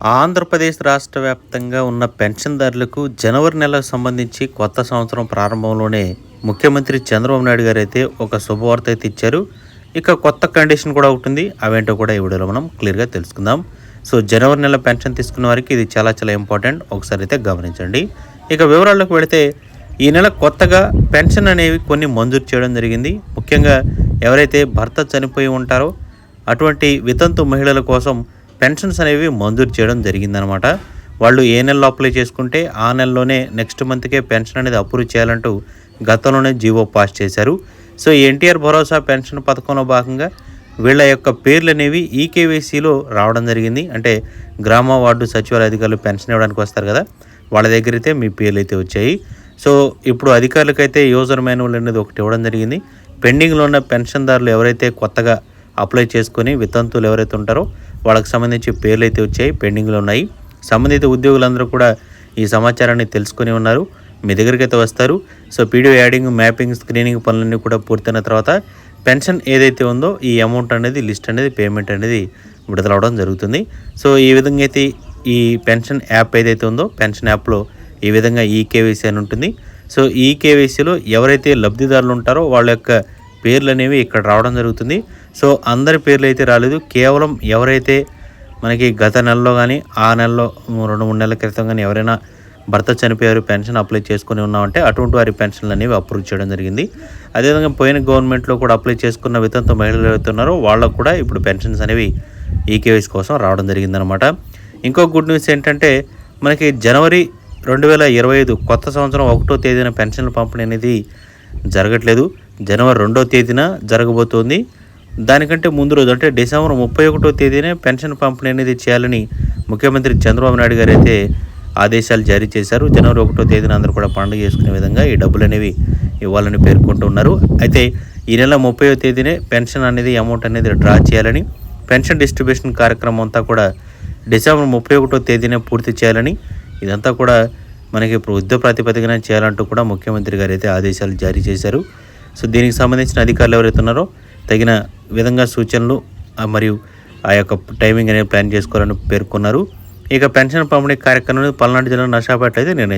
ఆంధ్రప్రదేశ్ రాష్ట్ర వ్యాప్తంగా ఉన్న పెన్షన్దారులకు జనవరి నెలకు సంబంధించి కొత్త సంవత్సరం ప్రారంభంలోనే ముఖ్యమంత్రి చంద్రబాబు నాయుడు గారు అయితే ఒక శుభవార్త అయితే ఇచ్చారు. ఇక కొత్త కండిషన్ కూడా ఒకటి ఉంది అవేంటో కూడా ఈ వీడియోలో మనం క్లియర్గా తెలుసుకుందాం. సో జనవరి నెల పెన్షన్ తీసుకున్న వారికి ఇది చాలా చాలా ఇంపార్టెంట్. ఒకసారి అయితే గమనించండి. ఇక వివరాల్లోకి వెళితే ఈ నెల కొత్తగా పెన్షన్ అనేవి కొన్ని మంజూరు చేయడం జరిగింది. ముఖ్యంగా ఎవరైతే భర్త చనిపోయి ఉంటారో అటువంటి వితంతు మహిళల కోసం పెన్షన్స్ అనేవి మంజూరు చేయడం జరిగిందనమాట. వాళ్ళు ఏ నెలలో అప్లై చేసుకుంటే ఆ నెలలోనే నెక్స్ట్ మంత్కే పెన్షన్ అనేది అప్రూవ్ చేయాలంటూ గతంలోనే జీవో పాస్ చేశారు. సో ఎన్టీఆర్ భరోసా పెన్షన్ పథకంలో భాగంగా వీళ్ళ యొక్క పేర్లు అనేవి ఈకేవైసీలో రావడం జరిగింది. అంటే గ్రామ వార్డు సచివాలయ అధికారులు పెన్షన్ ఇవ్వడానికి వస్తారు కదా వాళ్ళ దగ్గర అయితే మీ పేర్లు అయితే వచ్చాయి. సో ఇప్పుడు అధికారులకైతే యూజర్ మాన్యువల్ అనేది ఒకటి ఇవ్వడం జరిగింది. పెండింగ్లో ఉన్న పెన్షన్దారులు ఎవరైతే కొత్తగా అప్లై చేసుకొని వితంతువులు ఎవరైతే ఉంటారో వాళ్ళకి సంబంధించి పేర్లు అయితే వచ్చాయి పెండింగ్లో ఉన్నాయి. సంబంధిత ఉద్యోగులందరూ కూడా ఈ సమాచారాన్ని తెలుసుకొని ఉన్నారు. మీ దగ్గరికి అయితే వస్తారు. సో పీడియో యాడింగ్ మ్యాపింగ్ స్క్రీనింగ్ పనులన్నీ కూడా పూర్తయిన తర్వాత పెన్షన్ ఏదైతే ఉందో ఈ అమౌంట్ అనేది లిస్ట్ అనేది పేమెంట్ అనేది విడుదలవడం జరుగుతుంది. సో ఈ విధంగా అయితే ఈ పెన్షన్ యాప్ ఏదైతే ఉందో పెన్షన్ యాప్లో ఈ విధంగా ఈకేవైసీ అని ఉంటుంది. సో ఈకేవైసీలో ఎవరైతే లబ్ధిదారులు ఉంటారో వాళ్ళ యొక్క పేర్లు అనేవి ఇక్కడ రావడం జరుగుతుంది. సో అందరి పేర్లు అయితే రాలేదు. కేవలం ఎవరైతే మనకి గత నెలలో కానీ ఆ నెలలో రెండు మూడు నెలల క్రితం కానీ ఎవరైనా భర్త చనిపోయారు పెన్షన్ అప్లై చేసుకుని ఉన్నామంటే అటువంటి వారి పెన్షన్లు అనేవి అప్రూవ్ చేయడం జరిగింది. అదేవిధంగా పోయిన గవర్నమెంట్లో కూడా అప్లై చేసుకున్న వితంతు మహిళలు ఎవరైతే ఉన్నారో వాళ్ళకు కూడా ఇప్పుడు పెన్షన్స్ అనేవి ఈకేవైస్ కోసం రావడం జరిగిందనమాట. ఇంకో గుడ్ న్యూస్ ఏంటంటే మనకి జనవరి రెండు వేల ఇరవై ఐదు కొత్త సంవత్సరం ఒకటో తేదీన పెన్షన్ల పంపిణీ అనేది జరగట్లేదు. జనవరి రెండో తేదీన జరగబోతోంది. దానికంటే ముందు రోజు అంటే డిసెంబర్ ముప్పై ఒకటో తేదీనే పెన్షన్ పంపిణీ అనేది చేయాలని ముఖ్యమంత్రి చంద్రబాబు నాయుడు గారు అయితే ఆదేశాలు జారీ చేశారు. జనవరి ఒకటో తేదీన అందరూ కూడా పండుగ చేసుకునే విధంగా ఈ డబ్బులు అనేవి ఇవ్వాలని పేర్కొంటూ ఉన్నారు. అయితే ఈ నెల ముప్పైవ తేదీనే పెన్షన్ అనేది అమౌంట్ అనేది డ్రా చేయాలని పెన్షన్ డిస్ట్రిబ్యూషన్ కార్యక్రమం అంతా కూడా డిసెంబర్ ముప్పై ఒకటో తేదీనే పూర్తి చేయాలని ఇదంతా కూడా మనకి ఇప్పుడు యుద్ధ ప్రాతిపదికన చేయాలంటూ కూడా ముఖ్యమంత్రి గారు అయితే ఆదేశాలు జారీ చేశారు. సో దీనికి సంబంధించిన అధికారులు ఎవరైతే ఉన్నారో తగిన విధంగా సూచనలు మరియు ఆ యొక్క టైమింగ్ అనేది ప్లాన్ చేసుకోవాలని పేర్కొన్నారు. ఇక పెన్షన్ పంపిణీ కార్యక్రమం పల్నాడు జిల్లా నషాపేట అయితే నిర్ణయం